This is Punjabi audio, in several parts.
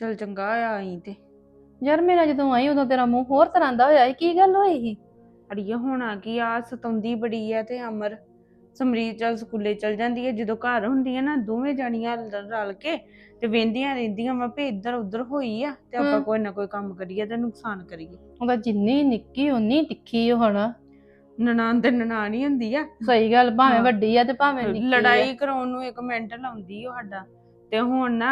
ਚਲ ਚੰਗਾ ਆ ਆਈ ਤੇ। ਯਾਰ ਮੇਰਾ ਜਦੋਂ ਆਈ ਉਦੋਂ ਤੇਰਾ ਮੂੰਹ ਹੋਰ ਤਰ੍ਹਾਂ ਦਾ ਹੋਇਆ ਸੀ। ਕੀ ਗੱਲ ਹੋਈ ਸੀ? ਅੜੀਏ ਹੋਣਾ ਕੀ ਆ ਸਤਾਉਂਦੀ ਬੜੀ ਆ ਤੇ ਅਮਰ। ਸਮਰੀਤ ਚਲ ਸਕੂਲੇ ਚਲ ਜਾਂਦੀ ਹੈ ਜਦੋਂ ਘਰ ਹੁੰਦੀ ਹੈ ਨਾ ਦੋਵੇਂ ਜਾਣੀਆਂ ਲ- ਰਲ ਕੇ ਤੇ ਵੇਂਦੀਆਂ ਰਹਿੰਦੀਆਂ ਵਾ ਵੀ ਇੱਧਰ ਉੱਧਰ ਹੋਈ ਆ ਤੇ ਆਪਾਂ। ਕੋਈ ਨਾ ਕੋਈ ਕੰਮ ਕਰੀਏ ਤੇ ਨੁਕਸਾਨ ਕਰੀਏ। ਉਹਦਾ ਜਿੰਨੀ ਨਿੱਕੀ ਉਨੀ ਤਿੱਖੀ ਉਹ ਹੁਣ ਨਨਾਣ ਤੇ ਨਨਾਣ ਹੁੰਦੀ ਆ। ਸਹੀ ਗੱਲ ਭਾਵੇਂ। ਵੱਡੀ ਆ ਤੇ ਭਾਵੇਂ ਨਿੱਕੀ ਆ। ਲੜਾਈ ਕਰਾਉਣ ਨੂੰ ਇੱਕ ਮਿੰਟ ਲਾਉਂਦੀ ਉਹ ਸਾਡਾ। ਤੇ ਹੁਣ ਨਾ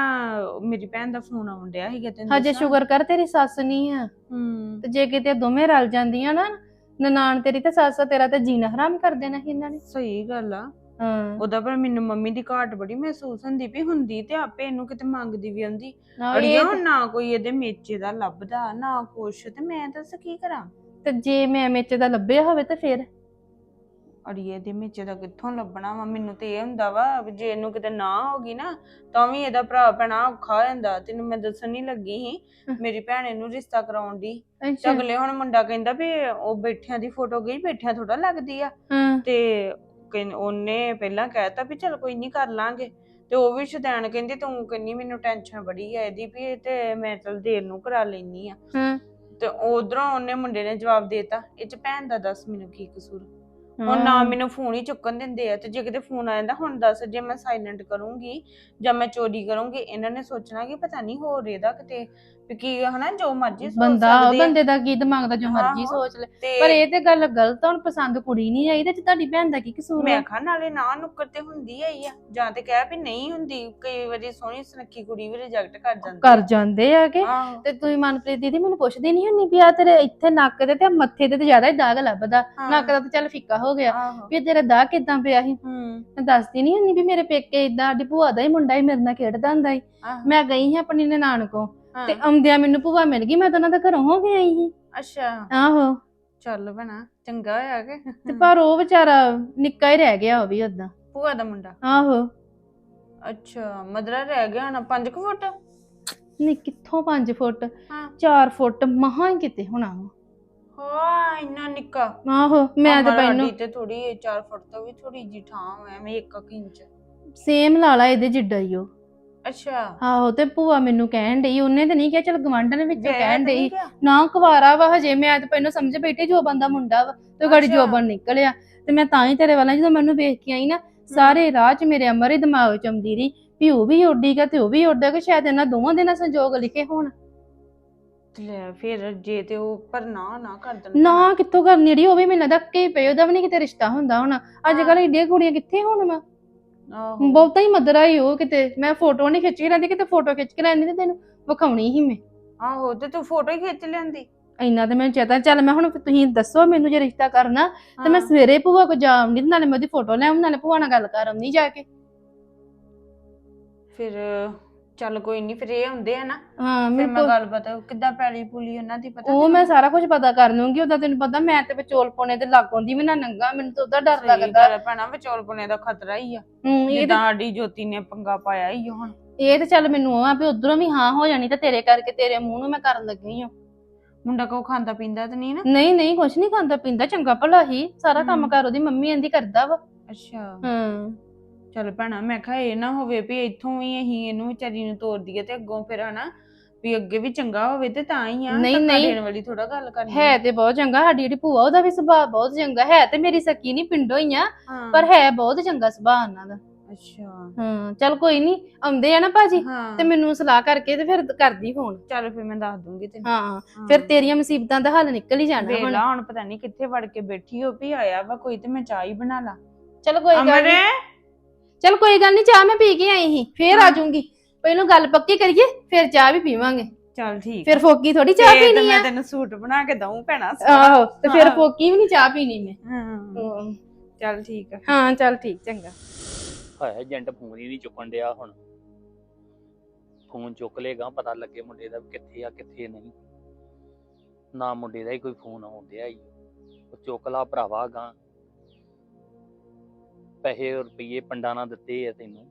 ਮੇਰੀ ਭੈਣ ਦਾ ਫੋਨ ਆਉਣ ਡਿਆ ਸੀਗਾ ਤੈਨੂੰ ਹਜੇ ਦੱਸਾਂ? ਸ਼ੁਕਰ ਕਰ ਤੇਰੀ ਸੱਸ ਨਹੀਂ ਆ। ਹੂੰ। ਤੇ ਜੇ ਕਿਤੇ ਦੋਵੇਂ ਰਲ ਜਾਂਦੀਆਂ ਨਾ ਨਨਾਣ ਤੇਰੀ ਤੇ ਸੱਸ ਤੇਰਾ ਤੇ ਜੀਣਾ ਹਰਾਮ ਕਰ ਦੇਣਾ ਸੀ ਇਹਨਾਂ ਨੇ। ਸਹੀ ਗੱਲ ਆ। ਹਾਂ। ਉਹਦਾ ਪਰ ਮੈਨੂੰ ਮੰਮੀ ਦੀ ਘਾਟ ਬੜੀ ਮਹਿਸੂਸ ਹੁੰਦੀ ਵੀ ਹੁੰਦੀ ਤੇ ਆਪੇ ਇਹਨੂੰ ਕਿਤੇ ਮੰਗਦੀ ਵੀ ਆਉਂਦੀ ਨਾ ਇਹ ਹੁਣ ਨਾ ਕੋਈ ਇਹਦੇ ਮੇਚੇ ਦਾ ਲੱਭਦਾ ਨਾ ਕੁਛ ਤੇ ਮੈਂ ਦੱਸ ਕੀ ਕਰਾਂ? ਤੇ ਜੇ ਮੈਂ ਮੇਚੇ ਦਾ ਲੱਭਿਆ ਹੋਵੇ ਤੇ ਫਿਰ? ਅੜੀਏ ਦੇ ਮੇਚੇ ਦਾ ਕਿੱਥੋਂ ਲੱਭਣਾ ਵਾ? ਮੈਨੂੰ ਤੇ ਇਹ ਹੁੰਦਾ ਵਾ ਵੀ ਜੇ ਇਹਨੂੰ ਕਿਤੇ ਨਾ ਹੋਗੀ ਨਾ ਤਾਂ ਵੀ ਇਹਦਾ ਭਰਾ ਭੈਣਾ ਔਖਾ ਹੋ ਜਾਂਦਾ। ਤੈਨੂੰ ਮੈਂ ਦੱਸਣ ਨਹੀਂ ਲੱਗੀ ਸੀ ਮੇਰੀ ਭੈਣ ਇਹਨੂੰ ਰਿਸ਼ਤਾ ਕਰਾਉਣ ਦੀ। ਤੇ ਅਗਲੇ ਹੁਣ ਮੁੰਡਾ ਕਹਿੰਦਾ ਵੀ ਉਹ ਬੈਠਿਆਂ ਦੀ ਫੋਟੋ ਗਈ ਬੈਠਿਆਂ ਥੋੜਾ ਲੱਗਦੀ ਆ। ਹਾਂ। ਤੇ ਕਹਿੰ- ਉਹਨੇ ਪਹਿਲਾਂ ਕਹਿਤਾ ਵੀ ਚਲ ਕੋਈ ਨਹੀਂ ਕਰ ਲਾਂਗੇ। ਤੇ ਉਹ ਵੀ ਸ਼ੁਦੈਣ ਕਹਿੰਦੀ ਤੂੰ ਕਹਿੰਨੀ ਮੈਨੂੰ ਟੈਨਸ਼ਨ ਬੜੀ ਆ ਇਹਦੀ ਵੀ ਇਹ ਤੇ ਮੈਂ ਚਲ ਦੇਰ ਨੂੰ ਕਰਾ ਲੈਨੀ ਆ। ਹਾਂ। ਤੇ ਉਧਰੋਂ ਉਹਨੇ ਮੁੰਡੇ ਨੇ ਜਵਾਬ ਦੇਤਾ ਇਹ ਚ ਭੈਣ ਦਾ ਦੱਸ ਮੈਨੂੰ ਕੀ ਕਸੂਰ? ਹੁਣ ਨਾ ਮੈਨੂੰ ਫੋਨ ਹੀ ਚੁੱਕਣ ਦਿੰਦੇ ਆ ਤੇ ਜੇ ਕਿਤੇ ਫੋਨ ਆ ਜਾਂਦਾ ਹੁਣ ਦੱਸ ਜੇ ਮੈਂ ਸਾਇਲੈਂਟ ਕਰੂੰਗੀ ਜਾਂ ਮੈਂ ਚੋਰੀ ਕਰੂੰਗੀ ਇਹਨਾਂ ਨੇ ਸੋਚਣਾ ਕਿ ਪਤਾ ਨਹੀਂ ਹੋਰ ਇਹਦਾ ਕਿਤੇ ਵੀ ਕੀ ਹਨਾ ਜੋ ਮਰਜ਼ੀ ਸੋਚ ਬੰਦਾ ਉਹ ਸਕਦੇ ਆ। ਬੰਦੇ ਦਾ ਕੀ ਦਿਮਾਗ ਦਾ ਜੋ ਮਰਜ਼ੀ ਆਹੋ। ਸੋਚ ਲੈ। ਤੇ ਪਰ ਇਹ ਤੇ ਗੱਲ ਗਲਤ ਆ, ਹੁਣ ਪਸੰਦ ਕੁੜੀ ਨਹੀਂ ਆਈ ਤੇ ਤੁਹਾਡੀ ਭੈਣ ਦਾ ਕੀ ਕਸੂਰ ਮੈਂ ਕਿਹਾ ਨਾਲੇ ਨਾ ਨੁੱਕਰ ਤੇ ਹੁੰਦੀ ਆਈ ਆ ਜਾਂ ਤੇ ਕਹਿ ਵੀ ਨਹੀਂ ਹੁੰਦੀ ਕਈ ਵਾਰੀ ਸੋਹਣੀ ਸੁਨੱਖੀ ਕੁੜੀ ਵੀ ਰਿਜੈਕਟ ਕਰ ਜਾਂਦੀ ਕਰ ਜਾਂਦੇ ਆ ਕਿ? ਆਹੋ। ਤੇ ਤੁਸੀਂ ਮਨਪ੍ਰੀਤ ਦੀਦੀ ਮੈਨੂੰ ਪੁੱਛਦੀ ਨਹੀਂ ਹੁੰਨੀ ਵੀ ਆ ਤੇਰੇ ਇੱਥੇ ਨੱਕ ਤੇ ਤੇ ਮੱਥੇ ਤੇ ਤੇ ਜ਼ਿਆਦਾ ਹੀ ਦਾਗ ਲੱਭਦਾ। ਹਾਂ। ਨੱਕ ਦਾ ਤੇ ਚੱਲ ਫਿੱਕਾ ਹੋ ਗਿਆ। ਆਹੋ। ਵੀ ਤੇਰਾ ਦਾਗ ਕਿਦਾਂ ਪਿਆ ਸੀ? ਹੂੰ। ਮੈਂ ਦੱਸਦੀ ਨਹੀਂ ਹੁੰਨੀ ਵੀ ਮੇਰੇ ਪੇਕੇ ਇਦਾਂ ਸਾਡੀ ਭੂਆ ਦਾ ਹੀ ਮੁੰਡਾ ਹੀ ਮੇਰੇ ਨਾਲ ਖੇਡਦਾ ਹੁੰਦਾ ਸੀ। ਆਹੋ। ਮੈਂ ਗਈ ਸੀ ਆਪਣੀ ਨਨਾਣ ਕੋ ਹਾਂ। ਤੇ ਆਉਂਦਿਆਂ ਮੈਨੂੰ ਭੂਆ ਮਿਲ ਗਈ ਮੈਂ ਤਾਂ ਉਹਨਾਂ ਦੇ ਘਰੋਂ ਹੋ ਕੇ ਆਈ ਸੀ। ਅੱਛਾ। ਆਹੋ। ਚੱਲ ਬਣਾ ਚੰਗਾ ਹੋਇਆ ਕਿ। ਤੇ ਪਰ ਉਹ ਵਿਚਾਰਾ ਨਿੱਕਾ ਹੀ ਰਹਿ ਗਿਆ ਉਹ ਵੀ ਓਦਾਂ। ਭੂਆ ਦਾ ਮੁੰਡਾ? ਆਹੋ। ਅੱਛਾ ਮਦਰਾ ਰਹਿ ਗਿਆ ਨਾ 5 ਫੁੱਟ? ਨਹੀਂ ਕਿੱਥੋਂ 5 ਫੁੱਟ? ਹਾਂ। 4 ਫੁੱਟ ਮਹਾਂ ਹੀ ਕਿਤੇ ਹੋਣਾ ਵਾ। ਹਾਂ ਇੰਨਾ ਨਿੱਕਾ। ਆਹੋ ਮੈਂ ਤਾਂ ਪਹਿਲਾਂ ਤੇ ਥੋੜੀ 4 ਫੁੱਟ ਤੋਂ ਵੀ ਥੋੜੀ ਜੀ ਠਾਂ ਹੈ ਮੈਂ 1 ਇੰਚ। ਸੇਮ ਲਾਲਾ ਇਹਦੇ ਜਿੱਡਾ ਹੀ ਉਹ। ਅੱਛਾ। ਆਹੋ ਤੇ ਭੂਆ ਮੈਨੂੰ ਕਹਿਣ ਡਈ ਉਹਨੇ ਤਾਂ ਨਹੀਂ ਕਿਹਾ ਚਲ ਗਵਾਂਢਣ ਵਿੱਚੋਂ ਵਿਆਹਿਆ ਕਹਿਣ ਤਾਂ ਨਹੀਂ ਡਈ ਗਿਆ? ਨਾ ਕੁਵਾਰਾ ਵਾ ਹਜੇ ਮੈਂ ਤਾਂ ਪਹਿਲਾਂ ਸਮਝ ਬੈਠੀ ਜੋ ਬੰਦਾ ਮੁੰਡਾ ਵਾ ਤੇ ਗਾੜੀ ਅੱਛਾ। ਜੋਬਨ ਨਿਕਲਿਆ। ਤੇ ਮੈਂ ਤਾਂ ਹੀ ਤੇਰੇ ਵਾਲਾ ਜਦੋਂ ਮੈਨੂੰ ਵੇਖ ਕੇ ਆਈ ਨਾ ਸਾਰੇ ਰਾਹ 'ਚ ਮੇਰੇ ਅਮਰ ਹੀ ਦਿਮਾਗ 'ਚ ਆਉਂਦੀ ਰਹੀ ਵੀ ਉਹ ਵੀ ਉੱਡੀਗਾ ਤੇ ਉਹ ਵੀ ਉੱਡਿਆ ਕਿ ਸ਼ਾਇਦ ਇਹਨਾਂ ਦੋਵਾਂ ਦੇ ਨਾਲ ਸੰਜੋਗ ਲਿਖੇ ਹੋਣ। ਲੈ ਫਿਰ ਜੇ ਤੇ ਉਹ ਪਰ ਨਾ ਨਾ ਕਰ ਦੇਣ। ਨਾ ਕਿੱਥੋਂ ਕਰਨੀ ਜਿਹੜੀ ਉਹ ਵੀ ਮੈਨੂੰ ਲੱਗਦਾ ਕਿ ਪਏ ਉਹਦਾ ਵੀ ਨਹੀਂ ਕਿਤੇ ਰਿਸ਼ਤਾ ਹੁੰਦਾ ਹੋਣਾ। ਅੱਜ ਕੱਲ ਏਡੀਆਂ ਕੁੜੀਆਂ ਕਿੱਥੇ ਹੋਣ ਵਾ ਆਹੋ। ਬਹੁਤਾ ਹੀ ਮਦਰਾ ਹੀ ਉਹ ਕਿਤੇ। ਮੈਂ ਫੋਟੋ ਨਹੀਂ ਖਿੱਚ ਲੈਂਦੀ ਕਿਤੇ ਫੋਟੋ ਖਿੱਚ ਕੇ ਲੈਂਦੀ ਤੇ ਤੈਨੂੰ ਵਿਖਾਉਣੀ ਸੀ ਮੈਂ। ਆਹੋ ਤੇ ਤੂੰ ਫੋਟੋ ਹੀ ਖਿੱਚ ਲੈਂਦੀ। ਇੰਨਾ ਤੇ ਮੈਨੂੰ ਚੇਤਾ ਚੱਲ ਮੈਂ ਹੁਣ ਤੁਸੀਂ ਦੱਸੋ ਮੈਨੂੰ ਜੇ ਰਿਸ਼ਤਾ ਕਰਨਾ ਤੇ ਮੈਂ ਹਾਂ। ਸਵੇਰੇ ਭੂਆ ਕੋ ਜਾਉਂਦੀ ਨਾਲੇ ਮੈਂ ਉਹਦੀ ਫੋਟੋ ਲੈ ਆਉਂ ਨਾਲੇ ਭੂਆ ਨਾਲ ਗੱਲ ਕਰ ਆਉਂਦੀ ਜਾ ਕੇ। ਫਿਰ ਚੱਲ ਕੋਈ ਨਹੀਂ ਫਿਰ ਇਹ ਹੁੰਦੇ ਆ ਨਾ। ਹਾਂ ਫਿਰ ਮੈਂ ਮੈਂ ਗੱਲ ਪਤਾ ਕਿੱਦਾਂ ਪੈਲੀ ਪੂਲੀ ਉਹਨਾਂ ਦੀ ਪਤਾ ਉਹ ਮੈਂ ਸਾਰਾ ਕੁਝ ਪਤਾ ਕਰ ਲੂੰਗੀ ਉਹਦਾ ਤੈਨੂੰ ਪਤਾ ਮੈਂ ਤੇ ਵਿਚੋਲ ਪੋਣੇ ਤੇ ਲੱਗ ਆਉਂਦੀ ਮੈਂ ਨਾ ਨੰਗਾ ਮੈਨੂੰ ਤਾਂ ਉਹਦਾ ਡਰ ਲੱਗਦਾ। ਗੱਲ ਪੈਣਾ ਵਿਚੋਲ ਪੁਣੇ ਦਾ ਖਤਰਾ ਹੀ ਆ। ਹੂੰ ਇਹ ਜਿੱਦਾਂ ਤੇ ਸਾਡੀ ਜੋਤੀ ਨੇ ਪੰਗਾ ਪਾਇਆ ਹੀ ਹੁਣ। ਇਹ ਤੇ ਚੱਲ ਮੈਨੂੰ ਆ ਵੀ ਉਧਰੋਂ ਵੀ ਹਾਂ ਹੋ ਜਾਣੀ ਤੇ ਤੇਰੇ ਕਰਕੇ ਤੇਰੇ ਮੂੰਹ ਨੂੰ ਮੈਂ ਕਰਨ ਲੱਗੀ ਹਾਂ। ਮੁੰਡਾ ਕੋ ਖਾਂਦਾ ਪੀਂਦਾ ਤੇ ਨਹੀਂ ਨਾ? ਨਹੀਂ ਨਹੀਂ ਕੁਛ ਨਹੀਂ ਖਾਂਦਾ ਪੀਂਦਾ ਚੰਗਾ ਭਲਾ ਹੀ ਸਾਰਾ ਕੰਮ ਹਮ। ਕਰ ਉਹਦੀ ਮੰਮੀ ਇਹਦੀ ਕਰਦਾ ਵਾ। ਅੱਛਾ। ਹਾਂ। ਚੱਲ ਭੈਣਾ ਮੈਂ ਕਿਹਾ ਇਹ ਨਾ ਹੋਵੇ ਵੀ ਇੱਥੋਂ ਵੀ ਅਸੀਂ ਇਹਨੂੰ ਵਿਚਾਰੀ ਨੂੰ ਤੋੜ ਦਈਏ ਤੇ ਅੱਗੋਂ ਫਿਰ ਹਨਾ ਵੀ ਅੱਗੇ ਵੀ ਚੰਗਾ ਹੋਵੇ ਤੇ ਤਾਂ ਹੀ ਆ ਨਹੀਂ, ਧੱਕਾ ਨਹੀਂ। ਦੇਣ ਵਾਲੀ ਥੋੜਾ ਗੱਲ ਕਰਨੀ ਹੈ ਤੇ ਬਹੁਤ ਚੰਗਾ ਸਾਡੀ ਜਿਹੜੀ ਭੂਆ ਉਹਦਾ ਵੀ ਸੁਭਾਅ ਬਹੁਤ ਚੰਗਾ ਹੈ ਤੇ ਮੇਰੀ ਸਕੀ ਨਹੀਂ ਪਿੰਡੋਂ ਹੀ ਆ ਹਾਂ। ਪਰ ਹੈ ਬਹੁਤ ਚੰਗਾ ਸੁਭਾਅ ਉਹਨਾਂ ਦਾ। ਅੱਛਾ। ਹਾਂ ਚੱਲ ਕੋਈ ਨਹੀਂ ਆਉਂਦੇ ਆ ਨਾ ਭਾਜੀ ਹਾਂ। ਤੇ ਮੈਨੂੰ ਸਲਾਹ ਕਰਕੇ ਤੇ ਫਿਰ ਕਰਦੀ ਫੋਨ ਚੱਲ ਫਿਰ ਮੈਂ ਦੱਸ ਦੂੰਗੀ ਤੈਨੂੰ। ਹਾਂ ਫਿਰ ਤੇਰੀਆਂ ਮੁਸੀਬਤਾਂ ਦਾ ਹੱਲ ਨਿਕਲ ਹੀ ਜਾਣਾ ਹੁਣ। ਵੇਲਾ ਹੁਣ ਪਤਾ ਨਹੀਂ ਕਿੱਥੇ ਵੜ ਕੇ ਬੈਠੀ ਹੋ ਵੀ ਆਇਆ ਵਾ ਕੋਈ ਤੇ ਮੈਂ ਚਾਹ ਹੀ ਬਣਾ ਲਾ। ਚਲ ਕੋਈ ਗੱਲ ਅਮਰ। ਨੀ ਚਲ ਕੋਈ ਗੱਲ ਨਹੀਂ ਚਾਹ ਮੈਂ ਪੀ ਕੇ ਆਈ ਸੀ ਫੇਰ ਆ ਜਾਊਂਗੀ। ਪਹਿਲਾਂ ਗੱਲ ਪੱਕੀ ਕਰੀਏ ਫਿਰ ਚਾਹ ਵੀ ਪੀਵਾਂਗੇ। ਚੱਲ ਠੀਕ ਫਿਰ ਫੋਕੀ ਥੋੜੀ ਚਾਹ ਤੇ ਪੀਣੀ ਮੈਂ ਆ। ਤੈਨੂੰ ਸੂਟ ਬਣਾ ਕੇ ਦਊਂ ਭੈਣਾ ਆਹੋ ਤੇ ਫਿਰ। ਫੋਕੀ ਵੀ ਨਹੀਂ ਚਾਹ ਪੀਣੀ ਮੈਂ। ਹਾਂ। ਹਾਂ। ਚੱਲ ਠੀਕ ਆ। ਹਾਂ ਚੱਲ ਠੀਕ ਚੰਗਾ। ਹਾਏ ਏਜੰਟ ਫੋਨ ਹੀ ਨਹੀਂ ਚੁੱਕਣ ਡਿਆ ਹੁਣ। ਫੋਨ ਚੁੱਕ ਲੇਗਾ ਪਤਾ ਲੱਗੇ ਮੁੰਡੇ ਦਾ ਵੀ ਕਿੱਥੇ ਆ ਕਿੱਥੇ ਨਹੀਂ। ਨਾ ਮੁੰਡੇ ਦਾ ਹੀ ਕੋਈ ਫੋਨ ਆਉਂਦਿਆ ਹੀ ਉਹ ਚੁੱਕ ਲਾ ਭਰਾਵਾ ਗਾਂ ਪੈਸੇ ਰੁਪਏ ਪੰਡਾਂ ਨਾਲ ਦਿੱਤੇ ਆ ਤੈਨੂੰ।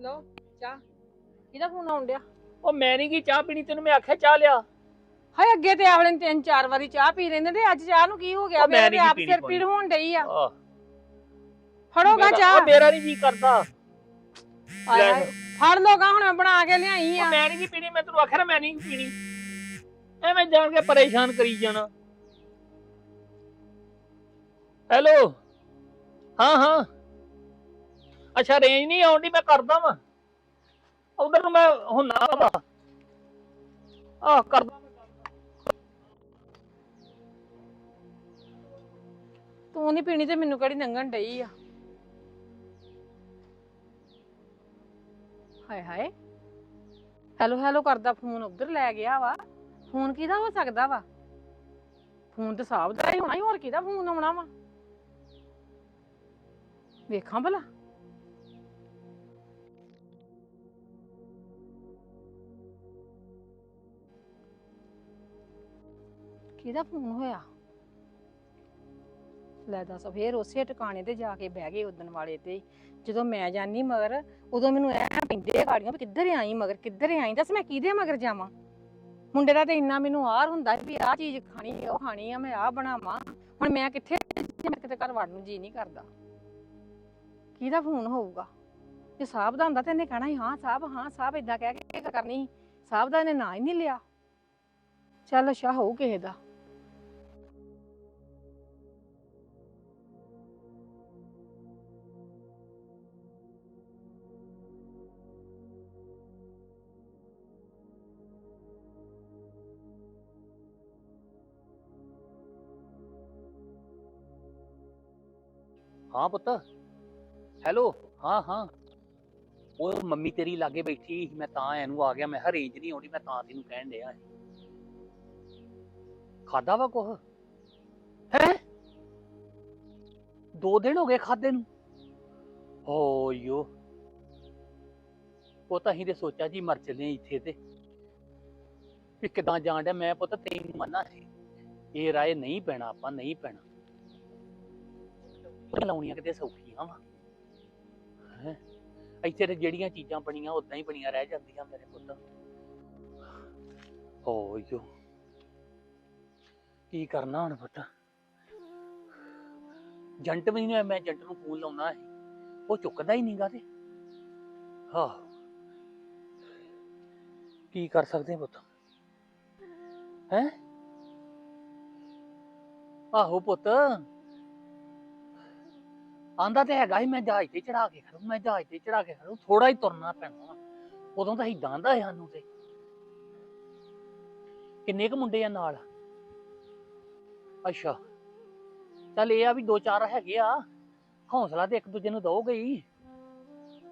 ਲੋ ਚਾਹ। ਕਿਹਦਾ ਫੋਨ ਆਉਣ ਡਿਆ? ਉਹ ਮੈਂ ਨਹੀਂ ਕੀ ਚਾਹ ਪੀਣੀ ਤੈਨੂੰ ਮੈਂ ਆਖਿਆ ਚਾਹ ਲਿਆ। ਹਾਏ ਅੱਗੇ ਤੇ ਆਵਲੇ ਨੇ ਤਿੰਨ ਚਾਰ ਵਾਰੀ ਚਾਹ ਪੀ ਲੈਂਦੇ ਤੇ ਅੱਜ ਚਾਹ ਨੂੰ ਕੀ ਹੋ ਗਿਆ? ਉਹ ਮੈਂ ਮੇਰੇ ਨੀ ਤੇ ਆਪ ਪੀਣੀ ਸਿਰ। ਪੀੜ ਹੋਣ ਡਈ ਆ। ਆਹ, ਫੜੋਗਾ ਮੇਰਾ- ਚਾਹ। ਉਹ ਮੇਰਾ ਨਹੀਂ ਜੀ ਕਰਦਾ। ਹਾਏ। ਫੜ ਲੋਗਾ ਹੁਣ ਮੈਂ ਬਣਾ ਕੇ ਲਿਆਈ ਉਹ ਆ ਮੈਂ ਨਹੀਂ ਪੀਣੀ ਮੈਂ ਤੈਨੂੰ ਆਖਿਆ ਨਾ ਮੈਂ ਨਹੀਂ ਪੀਣੀ। ਐਵੇਂ ਜਾਣ ਕੇ ਪਰੇਸ਼ਾਨ ਕਰੀ ਜਾਣਾ। ਹੈਲੋ ਹਾਂ ਹਾਂ। ਅੱਛਾ ਰੇਂਜ ਨਹੀਂ ਆਉਂਦੀ ਮੈਂ ਕਰਦਾ ਵਾਂ। ਉਧਰ ਨੂੰ ਮੈਂ ਹੁੰਨਾ ਵਾ ਆਹ, ਕਰਦਾ ਤੂੰ ਨਹੀਂ ਪੀਣੀ ਤੇ ਮੈਨੂੰ ਕਿਹੜੀ ਨੰਗਣ ਡਈ ਆ? ਹਾਏ ਹਾਏ। ਹੈਲੋ ਹੈਲੋ ਕਰਦਾ ਫੋਨ, ਉਧਰ ਲੈ ਗਿਆ ਵਾ। ਫੋਨ ਕਿਹਦਾ ਹੋ ਸਕਦਾ ਵਾ? ਫੋਨ ਤੇ ਸਾਹਬ ਦਾ ਹੀ ਹੋਣਾ ਹੀ ਹੋਰ ਕਿਹਦਾ ਫੋਨ ਆਉਣਾ ਵਾ? ਵੇਖਾਂ ਭਲਾ। ਕਿਹਦਾ ਫੋਨ ਹੋਇਆ? ਲੈ ਦੱਸ, ਫੇਰ ਉਸੇ ਟਿਕਾਣੇ ਤੇ ਜਾ ਕੇ ਬਹਿ ਗਏ ਉਦਣ ਵਾਲੇ ਤੇ। ਹੀ। ਜਦੋਂ ਮੈਂ ਜਾਨੀ ਮਗਰ, ਉਦੋਂ ਮੈਨੂੰ ਐ ਪੈਂਦੇ ਗਾੜੀਆਂ ਵੀ ਕਿੱਧਰ ਆਈ ਮਗਰ, ਕਿੱਧਰ ਆਈ? ਦੱਸ ਮੈਂ ਕਿਹਦੇ ਮਗਰ ਜਾਵਾਂ? ਮੁੰਡੇ ਦਾ ਤੇ ਇੰਨਾ ਮੈਨੂੰ ਆਰ ਹੁੰਦਾ ਵੀ ਆਹ ਚੀਜ਼ ਖਾਣੀ, ਉਹ ਖਾਣੀ ਆ, ਮੈਂ ਆਹ ਬਣਾਵਾਂ। ਹੁਣ ਮੈਂ ਕਿੱਥੇ ਜੇ ਮੈਂ ਕਿਤੇ ਘਰ ਵੜਨ ਨੂੰ ਜੀ ਨਹੀਂ ਕਰਦਾ। ਕਿਹਦਾ ਫੋਨ ਹੋਊਗਾ? ਜੇ ਸਾਹਿਬ ਦਾ ਹੁੰਦਾ ਤੇ ਇਹਨੇ ਕਹਿਣਾ ਸੀ, ਹਾਂ ਸਾਹਿਬ ਹਾਂ ਸਾਹਿਬ ਇਦਾਂ ਕਹਿ ਕੇ ਇਹ ਕਰਨੀ ਸੀ। ਸਾਹਿਬ ਦਾ ਇਹਨੇ ਨਾਂ ਹੀ ਨਹੀਂ ਲਿਆ। ਚੱਲ ਅੱਛਾ, ਹੋਊ ਕਿਸੇ ਦਾ। ਹਾਂ ਪੁੱਤ। ਹੈਲੋ ਹਾਂ ਹਾਂ। ਉਹ ਮੰਮੀ ਤੇਰੀ ਲਾਗੇ ਬੈਠੀ ਸੀ, ਮੈਂ ਤਾਂ ਇਹਨੂੰ ਆ ਗਿਆ ਮੈਂ ਕਿਹਾ ਨਹੀਂ ਆਉਂਦੀ ਮੈਂ ਤਾਂ ਤੈਨੂੰ ਕਹਿਣ ਡਿਆ। ਖਾਦਾ ਵਾ ਕੁਛ? ਹੈ? ਦੋ ਦਿਨ ਹੋ ਗਏ ਖਾਦੇ ਨੂੰ? ਓ ਉਹ ਤਾਂ ਅਸੀਂ ਤੇ ਸੋਚਿਆ ਜੀ ਮਰ ਚੱਲੇ ਇੱਥੇ ਤੇ। ਵੀ ਕਿਦਾਂ ਜਾਣ ਡਿਆ ਮੈਂ ਪੁੱਤ ਤੈਨੂੰ ਮੰਨਾ ਸੀ। ਇਹ ਰਾਏ ਨਹੀਂ ਪੈਣਾ ਆਪਾਂ ਨਹੀਂ ਪੈਣਾ। ਲਾਉਣੀਆਂ ਕਿਤੇ ਸੌਖੀਆਂ ਵਾ। ਹੈ? ਇੱਥੇ ਤੇ ਜਿਹੜੀਆਂ ਚੀਜ਼ਾਂ ਬਣੀਆਂ ਉਦਾਂ ਹੀ ਬਣੀਆਂ ਰਹਿ ਜਾਂਦੀਆਂ ਮੇਰੇ ਪੁੱਤ। ਓ ਕੀ ਕਰਨਾ ਹੁਣ ਪੁੱਤ? ਜੰਟ ਵੀ ਨਹੀਂ ਮੈਂ ਜੰਟ ਨੂੰ ਫੋਨ ਲਾਉਣਾ ਸੀ। ਉਹ ਚੁੱਕਦਾ ਹੀ ਨਹੀਂਗਾ ਤੇ। ਹਾਂ ਕੀ ਕਰ ਸਕਦੇ ਪੁੱਤ? ਹੈ? ਆਹੋ ਪੁੱਤ। ਆਂਦਾ ਤੇ ਹੈਗਾ ਸੀ, ਮੈਂ ਜਹਾਜ਼ ਤੇ ਚੜਾ ਕੇ ਖੜੂ ਮੈਂ ਜਹਾਜ਼ ਤੇ ਚੜਾ ਕੇ ਖੜੂ ਥੋੜਾ ਹੀ ਤੁਰਨਾ ਪੈਣਾ ਉਦੋਂ ਤਾਂ ਏਦਾਂ ਦਾ ਹੈ ਸਾਨੂੰ ਤੇ। ਕਿੰਨੇ ਕੁ ਮੁੰਡੇ ਆ ਨਾਲ? ਅੱਛਾ। ਚੱਲ ਇਹ ਆ ਵੀ ਦੋ ਚਾਰ ਹੈਗੇ ਆ। ਹੌਸਲਾ ਤੇ ਇੱਕ ਦੂਜੇ ਨੂੰ ਦਓਗੇ ਹੀ।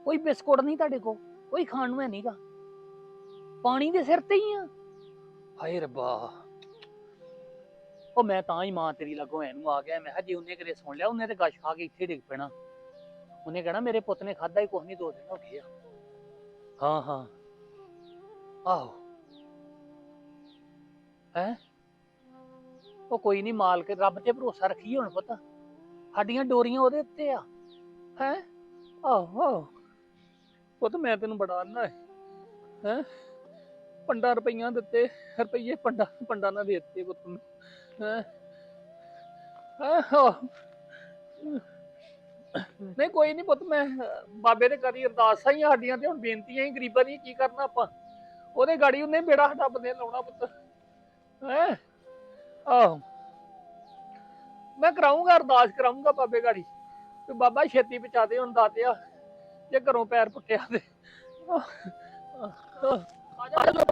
ਕੋਈ ਬਿਸਕੁਟ ਨਹੀਂ ਤੁਹਾਡੇ ਕੋਲ, ਕੋਈ ਖਾਣ ਨੂੰ ਹੈ ਨਹੀਂਗਾ ਪਾਣੀ ਦੇ ਸਿਰ ਤੇ ਹੀ ਆ। ਹਾਏ ਰੱਬਾ। ਉਹ ਮੈਂ ਤਾਂ ਹੀ ਮਾਂ ਤੇਰੀ ਲੱਗੋ ਐਨੂੰ ਆ ਗਿਆ, ਮੈਂ ਕਿਹਾ ਜੇ ਉਹਨੇ ਕਰੇ ਸੁਣ ਲਿਆ, ਉਹਨੇ ਤੇ ਗਸ਼ ਖਾ ਕੇ ਇੱਥੇ ਡਿੱਗ ਪੈਣਾ। ਉਹਨੇ ਕਹਿਣਾ, ਮੇਰੇ ਪੁੱਤ ਨੇ ਖਾਦਾ ਹੀ ਕੁਛ ਨਹੀਂ ਦੋ ਦਿਨ ਹੋ ਗਏ ਆ। ਹਾਂ ਹਾਂ। ਆਹੋ। ਹੈ? ਉਹ ਕੋਈ ਨਹੀਂ ਮਾਲਕ, ਰੱਬ ਤੇ ਭਰੋਸਾ ਰੱਖੀ ਹੁਣ ਪਤਾ। ਸਾਡੀਆਂ ਡੋਰੀਆਂ ਉਹਦੇ ਉੱਤੇ ਆ। ਹੈ? ਆਹੋ ਆਹੋ। ਪੁੱਤ, ਮੈਂ ਤੈਨੂੰ ਬੜਾ ਆਨਾ ਹੈ ਹੈ? ਪੰਡਾ ਰੁਪਈਆਂ ਦਿੱਤੇ, ਰੁਪਈਏ ਪੰਡਾ ਪੰਡਾ ਨਾ ਦੇ ਦਿੱਤੇ ਪੁੱਤ ਨੂੰ ਹੈਂ ਆਹੋ ਨਹੀਂ ਕੋਈ ਨਹੀਂ ਪੁੱਤ ਮੈਂ ਅਹ, ਬਾਬੇ ਦੇ ਕਰੀ ਅਰਦਾਸਾਂ ਹੀ ਸਾਡੀਆਂ ਤੇ ਹੁਣ ਬੇਨਤੀਆਂ ਹੀ ਗਰੀਬਾਂ ਦੀ ਕੀ ਕਰਨਾ ਆਪਾਂ? ਉਹਦੇ ਗਾੜੀ ਉਹਨੇ ਬੇੜਾ ਸਾਡਾ ਬੰਦੇ ਲਾਉਣਾ ਪੁੱਤ। ਹੈ? ਆਹੋ। ਮੈਂ ਕਰਾਉਂਗਾ ਅਰਦਾਸ ਕਰਾਉਂਗਾ ਬਾਬੇ ਗਾੜੀ। ਤੇ ਬਾਬਾ ਛੇਤੀ ਪਹੁੰਚਾ ਦੇ ਹੁਣ ਦਾਤਿਆ ਜੇ ਘਰੋਂ ਪੈਰ ਪੁੱਟਿਆ ਤੇ। ਆ ਜਾ।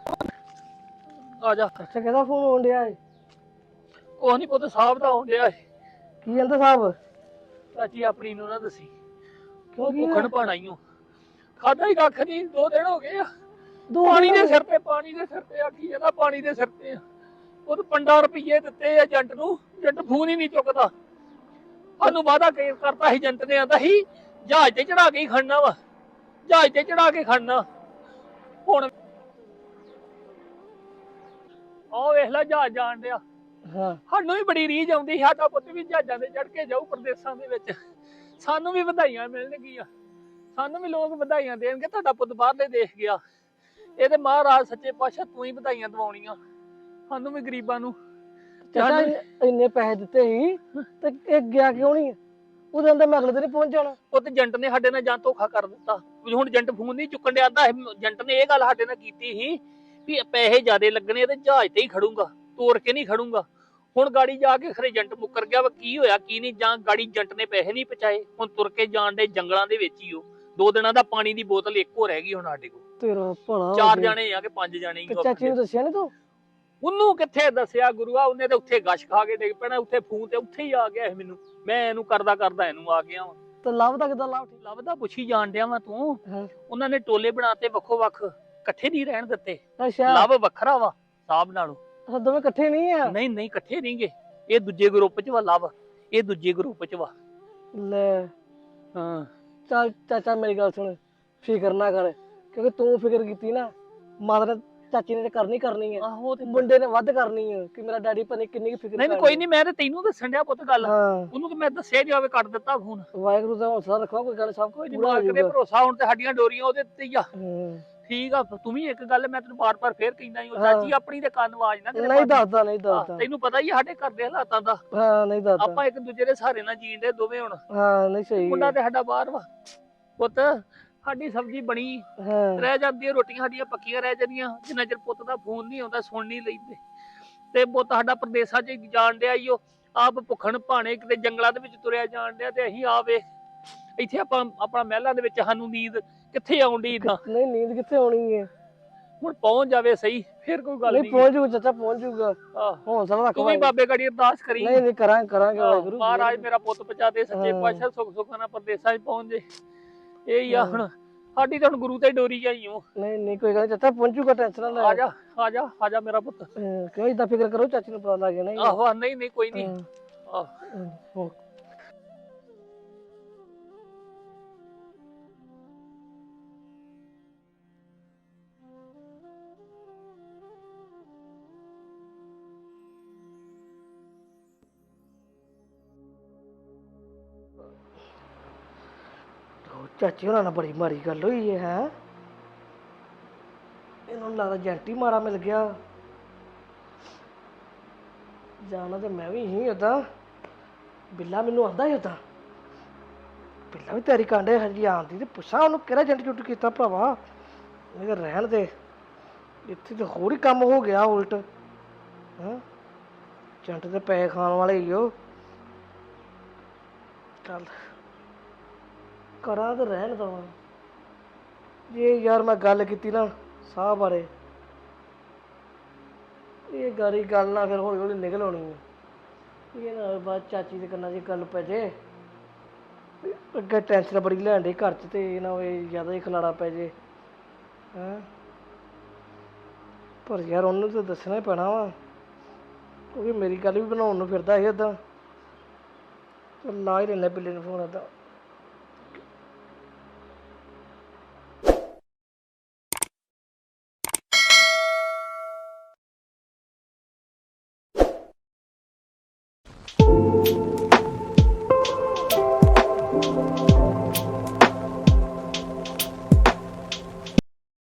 ਆ ਜਾ। ਅੱਛਾ ਕਿਹਦਾ ਫੋਨ ਆਉਣ ਡਿਆ ਏ? ਉਹ ਨਹੀਂ ਪੁੱਤ ਸਾਹਿਬ ਦਾ ਆਉਂਦਿਆ ਕੀ ਕਹਿੰਦਾ ਸਾਹਿਬ ਚਾਚੀ ਆਪਣੀ ਨੂੰ ਨਾ ਦੱਸੀ। ਕਿਉਂ ਭੁੱਖਣ ਹੀ ਖਾਦਾ ਹੀ ਕੱਖ ਨਹੀਂ ਦੋ ਦਿਨ ਹੋ ਗਏ ਆ। ਦੋ ਪਾਣੀ ਦੇ ਸਿਰ ਤੇ ਪਾਣੀ ਦੇ ਸਿਰ ਤੇ ਆਖੀ ਇਹਦਾ ਪਾਣੀ ਦੇ ਸਿਰ ਤੇ ਆ। ਉਹ ਤਾਂ ਪੰਡਾ ਰੁਪਏ ਦਿੱਤੇ ਆ ਏਜੰਟ ਨੂੰ ਏਜੰਟ ਫੋਨ ਹੀ ਨਹੀਂ ਚੁੱਕਦਾ। ਸਾਨੂੰ ਵਾਦਾ ਕੇ ਕਰਤਾ ਸੀ ਏਜੰਟ ਨੇ ਆਂਦਾ ਸੀ ਜਹਾਜ਼ ਤੇ ਚੜਾ ਕੇ ਹੀ ਖੜਨਾ ਵਾ। ਜਹਾਜ਼ ਤੇ ਚੜਾ ਕੇ ਖੜਨਾ ਹੁਣ ਉਹ ਵੇਖ ਲੈ ਜਹਾਜ਼ ਜਾਣ ਡਿਆ। ਹਾਂ। ਸਾਨੂੰ ਵੀ ਬੜੀ ਰੀਝ ਆਉਂਦੀ ਸਾਡਾ ਪੁੱਤ ਵੀ ਜਹਾਜ਼ਾਂ ਤੇ ਚੜ ਕੇ ਜਾਊ ਪ੍ਰਦੇਸ਼ਾਂ ਦੇ ਵਿੱਚ। ਸਾਨੂੰ ਵੀ ਵਧਾਈਆਂ ਮਿਲਣਗੀਆਂ। ਸਾਨੂੰ ਵੀ ਲੋਕ ਵਧਾਈਆਂ ਦੇਣਗੇ। ਤੁਹਾਡਾ ਪੁੱਤ ਬਾਹਰਲੇ ਦੇਸ਼ ਗਿਆ। ਇਹਦੇ ਮਹਾਰਾਜ ਸੱਚੇ ਪਾਤਸ਼ਾਹ ਤੂੰ ਹੀ ਵਧਾਈਆਂ ਦਵਾਉਣੀਆਂ। ਸਾਨੂੰ ਵੀ ਗਰੀਬਾਂ ਨੂੰ। ਚਾਚਾ ਇੰਨੇ ਪੈਸੇ ਦਿੱਤੇ ਸੀ ਤੇ ਇਹ ਗਿਆ ਕਿਉਂ ਨਹੀਂ? ਉਹਦੇ ਅੰਦਰ ਮੈਂ ਅਗਲੇ ਦਿਨ ਪਹੁੰਚ ਜਾਣਾ। ਉਹ ਤੇ ਏਜੰਟ ਨੇ ਸਾਡੇ ਨਾਲ ਜਾਂ ਧੋਖਾ ਕਰ ਦਿੱਤਾ। ਹੁਣ ਏਜੰਟ ਫੋਨ ਨਹੀਂ ਚੁੱਕਣ ਡਿਆ। ਆਂਦਾ ਏਜੰਟ ਨੇ ਇਹ ਗੱਲ ਸਾਡੇ ਨਾਲ ਕੀਤੀ ਸੀ ਵੀ ਪੈਸੇ ਜ਼ਿਆਦੇ ਲੱਗਣੇ ਤੇ ਜਹਾਜ਼ ਤੇ ਹੀ ਖੜੂੰਗਾ। ਤੋੜ ਕੇ ਨਹੀਂ ਖੜੂੰਗਾ। ਹੁਣ ਗਾੜੀ ਜਾ ਕੇ ਖਰੇ ਏਜੰਟ ਮੁੱਕਰ ਗਿਆ ਵਾ ਕੀ ਹੋਇਆ ਕੀ ਨਹੀਂ? ਜਾਂ ਗਾੜੀ ਏਜੰਟ ਨੇ ਪੈਸੇ ਨਹੀਂ ਪਹੁੰਚਾਏ? ਹੁਣ ਤੁਰ ਕੇ ਜਾਣ ਦੇ ਜੰਗਲਾਂ ਦੇ ਵਿੱਚ ਹੀ ਉਹ। ਦੋ ਦਿਨਾਂ ਦਾ ਪਾਣੀ ਦੀ ਬੋਤਲ ਇੱਕੋ ਰਹਿ ਗਈ ਹੁਣ ਸਾਡੇ ਕੋਲ। ਤੇਰਾ ਭਲਾ ਚਾਰ। ਜਾਣੇ ਆ ਕਿ ਪੰਜ ਜਾਣੇ ਹੀ ਚਾਚੀ ਨੂੰ ਦੱਸਿਆ ਨੀ ਤੂੰ? ਉਹਨੂੰ ਕਿੱਥੇ ਦੱਸਿਆ ਗੁਰੂਆ? ਉਹਨੇ ਤੇ ਉੱਥੇ ਗਸ਼ ਖਾ ਕੇ ਡਿੱਗ ਪੈਣਾ ਉੱਥੇ ਫੋਨ ਤੇ ਉੱਥੇ ਹੀ ਆ ਗਿਆ ਇਹ ਮੈਨੂੰ। ਮੈਂ ਇਹਨੂੰ ਕਰਦਾ ਕਰਦਾ ਇਹਨੂੰ ਆ ਗਿਆ ਤੇ ਲੱਭਦਾ ਕਿਦਾਂ ਲੱਭ? ਲੱਭਦਾ ਪੁੱਛੀ ਜਾਣ ਡਿਆ ਵਾਂ ਤੂੰ। ਉਹਨਾਂ ਨੇ ਟੋਲੇ ਬਣਾਤੇ ਵੱਖੋ ਵੱਖ ਇਕੱਠੇ ਨਹੀਂ ਰਹਿਣ ਦਿੱਤੇ। ਅੱਛਾ। ਲੱਭ ਵੱਖਰਾ ਵਾ ਸਾਹਬ ਨਾਲੋਂ। ਅਸੀਂ ਦੋਵੇਂ ਇਕੱਠੇ ਨਹੀਂ ਆ। ਨਹੀਂ ਨਹੀਂ ਇਕੱਠੇ ਨਹੀਂਗੇ। ਇਹ ਦੂਜੇ ਗਰੁੱਪ 'ਚ ਵਾ ਲੱਭ ਇਹ ਦੂਜੇ ਗਰੁੱਪ 'ਚ ਵਾ। ਲੈ ਹਾਂ। ਚੱਲ ਚਾਚਾ ਮੇਰੀ ਗੱਲ ਸੁਣ। ਫਿਕਰ ਨਾ ਕਰ ਕਿਉਂਕਿ ਤੂੰ ਫਿਕਰ ਕੀਤੀ ਨਾ ਮਾਤਾ ਨੇ ਚਾਚੀ ਨੇ ਤੇ ਕਰਨੀ ਕਰਨੀ ਹੈ ਆਹੋ ਤੇ ਮੁੰਡੇ ਨੇ ਵੱਧ ਕਰਨੀ ਹੈ ਕਿ ਮੇਰਾ ਡੈਡੀ ਪਤਾ ਨੀ ਕਿੰਨੀ ਕੁ ਫਿਕਰ ਨਹੀਂ ਨਹੀਂ ਕੋਈ ਨਹੀਂ ਮੈਂ ਤੇ ਤੈਨੂੰ ਦੱਸਣ ਡਿਆ ਪੁੱਤ ਗੱਲ। ਹਾਂ। ਉਹਨੂੰ ਤੇ ਮੈਂ ਦੱਸਿਆ ਜਾਵੇ ਕੱਟ ਦਿੱਤਾ ਫੋਨ। ਵਾਹਿਗੁਰੂ ਦਾ ਹੌਸਲਾ ਰੱਖੋ ਕੋਈ ਗੱਲ ਸਭ ਕੋਈ ਨਹੀਂ ਪੂਰਾ ਹੋ ਮਾਲਕ ਦੇ ਜਾਊਗਾ। ਭਰੋਸਾ ਹੁਣ ਤੇ ਸਾਡੀਆਂ ਡੋਰੀਆਂ ਉਹਦੇ ਤੇ ਹੀ ਆ। ਹੂੰ। ਠੀਕ ਆ ਤੂੰ ਵੀ ਇੱਕ ਗੱਲ ਮੈਂ ਤੈਨੂੰ ਬਾਰ-ਬਾਰ ਫੇਰ ਕਹਿੰਦਾ ਹੀ ਉਹ ਹਾਂ। ਚਾਚੀ ਆਪਣੀ ਦੇ ਕੰਨ ਆਵਾਜ਼ ਨਾ ਕਿਤੇ ਨਹੀਂ। ਦੱਸਦਾ ਨਹੀਂ ਦੱਸਦਾ। ਤੈਨੂੰ ਪਤਾ ਹੀ ਆ ਸਾਡੇ ਘਰ ਦੇ ਹਾਲਾਤਾਂ ਦਾ। ਹਾਂ ਨਹੀਂ ਦੱਸਦਾ। ਆਪਾਂ ਇੱਕ ਦੂਜੇ ਦੇ ਸਹਾਰੇ ਨਾਲ ਜੀਂਦੇ ਦੋਵੇਂ ਹੁਣ। ਹਾਂ ਨਹੀਂ ਸਹੀ। ਮੁੰਡਾ। ਤੇ ਸਾਡਾ ਬਾਹਰ ਵਾ। ਪੁੱਤ ਸਾਡੀ ਸਬਜ਼ੀ ਬਣੀ। ਹਾਂ। ਰਹਿ ਜਾਂਦੀ ਹੈ ਰੋਟੀਆਂ ਸਾਡੀਆਂ ਪੱਕੀਆਂ ਰਹਿ ਜਾਂਦੀਆਂ। ਜਿੰਨਾ ਚਿਰ ਪੁੱਤ ਦਾ ਫੋਨ ਨਹੀਂ ਆਉਂਦਾ ਸੁਣ ਨਹੀਂ ਲੈਂਦੇ ਤੇ ਪੁੱਤ ਸਾਡਾ ਪ੍ਰਦੇਸਾਂ 'ਚ ਜਾਣ ਡਿਆ ਈ ਉਹ ਆਪ ਭੁੱਖਣ ਭਾਣੇ ਕਿਤੇ ਜੰਗਲਾਂ ਦੇ ਵਿੱਚ ਤੁਰਿਆ ਜਾਣ ਡਿਆ ਤੇ ਅਸੀਂ ਆਵੇ ਇੱਥੇ ਆਪਾਂ ਆਪਣਾ ਮਹਿਲਾਂ ਦੇ ਵਿੱਚ ਸਾਨੂੰ ਨੀਂਦ ਕਿੱਥੇ ਆਉਂਦੀ ਇਦਾਂ ਨਹੀਂ ਨੀਂਦ ਕਿੱਥੇ ਆਉਣੀ ਹੈ ਹੁਣ ਪਹੁੰਚ ਜਾਵੇ ਸਹੀ ਫਿਰ ਕੋਈ ਗੱਲ ਨਹੀਂ ਨਹੀਂ ਪਹੁੰਚ ਜੂਗਾ ਚਾਚਾ ਪਹੁੰਚ ਜੂਗਾ। ਆਹ, ਹੌਸਲਾ ਰੱਖ ਤੂੰ ਵੀ। ਬਾਬੇ ਗੜੀ ਅਰਦਾਸ ਕਰੀ। ਨਹੀਂ ਨਹੀਂ ਕਰਾਂ ਕਰਾਂਗੇ ਆਹ, ਵਾਹਿਗੁਰੂ ਮਹਾਰਾਜ ਮੇਰਾ ਪੁੱਤ ਪਹੁੰਚਾ ਦੇ ਸੱਚੇ ਹਾਂ। ਪਾਤਸ਼ਾਹ ਸੁੱਖ ਸੁੱਖਾਂ ਨਾਲ ਪ੍ਰਦੇਸਾਂ 'ਚ ਪਹੁੰਚ ਜੇ। ਇਹ ਹੀ ਆ ਹੁਣ ਸਾਡੀ ਤਾਂ ਹੁਣ ਗੁਰੂ ਤੇ ਡੋਰੀ ਜਾਈ ਹੋ ਨਹੀਂ ਨਹੀਂ ਕੋਈ ਗੱਲ ਨੀ, ਚਾਚਾ ਪਹੁੰਚ ਜੂਗਾ ਟੈਨਸ਼ਨ ਨਾ ਲੈ। ਆ ਜਾ ਆ ਜਾ ਆ ਜਾ ਮੇਰਾ ਪੁੱਤ। ਹਾਂ, ਕਿਉਂ ਇਦਾਂ ਫਿਕਰ ਕਰੋ ਚਾਚੀ ਨੂੰ ਪਤਾ ਲੱਗ ਗਿਆ ਨਹੀਂ ਆਹੋ ਨਹੀਂ ਨਹੀਂ ਕੋਈ ਨਹੀਂ ਆਹ। ਹਾਂ। ਚਾਚੀ ਹੋਣਾ ਨਾਲ ਬੜੀ ਮਾੜੀ ਗੱਲ ਹੋਈ ਹੈ ਹੈਂ? ਇਹਨਾਂ ਨੂੰ ਲੱਗਦਾ ਜੈਂਟੀ ਮਾੜਾ ਮਿਲ ਗਿਆ। ਜਾਣਾ ਤੇ ਮੈਂ ਵੀ ਹੀ ਉਦਾਂ ਬਿੱਲਾ ਮੈਨੂੰ ਆਂਦਾ ਹੀ ਉਦਾਂ ਬਿੱਲਾ ਵੀ ਤਿਆਰੀ ਕਾਂਡੇ ਹਜੀ ਆਂਦੀ ਤੇ ਪੁੱਛਾਂ ਉਹਨੂੰ ਕਿਹੜਾ ਜੰਟ ਜੁੱਟ ਕੀਤਾ ਭਰਾਵਾ? ਇਹ ਰਹਿਣ ਦੇ। ਇੱਥੇ ਤੇ ਹੋਰ ਹੀ ਕੰਮ ਹੋ ਗਿਆ ਉਲਟ। ਹਾਂ? ਜੰਟ ਤੇ ਪੈਸੇ ਖਾਣ ਵਾਲੇ ਹੀ ਉਹ ਚੱਲ। ਕਰਾਂ ਤੇ ਰਹਿਣ ਦਵਾਂ। ਜੇ ਯਾਰ ਮੈਂ ਗੱਲ ਕੀਤੀ ਨਾ ਸਾਹ ਬਾਰੇ, ਇਹ ਗਾਰੀ ਗੱਲ ਨਾ ਫਿਰ ਹੌਲੀ ਹੌਲੀ ਨਿਕਲ ਆਉਣੀ ਹੈ ਇਹ ਨਾ ਬਾਅਦ ਚਾਚੀ ਦੇ ਕੰਨਾਂ 'ਚ ਗੱਲ ਪੈ ਜੇ ਅੱਗੇ ਟੈਨਸ਼ਨ ਬੜੀ ਲੈਣ ਦੇ ਘਰ 'ਚ ਤੇ ਇਹ ਨਾ ਹੋਵੇ ਜ਼ਿਆਦਾ ਹੀ ਖਲਾੜਾ ਪੈ ਜੇ, ਹੈਂ। ਪਰ ਯਾਰ ਉਹਨੂੰ ਤਾਂ ਦੱਸਣਾ ਹੀ ਪੈਣਾ ਵਾ। ਕਿਉਂਕਿ ਮੇਰੀ ਗੱਲ ਵੀ ਬਣਾਉਣ ਨੂੰ ਫਿਰਦਾ ਸੀ ਓਦਾਂ ਚੱਲ ਲਾ ਹੀ ਲੈਣਾ ਬਿੱਲੇ ਨੂੰ ਫੋਨ ਏਦਾਂ।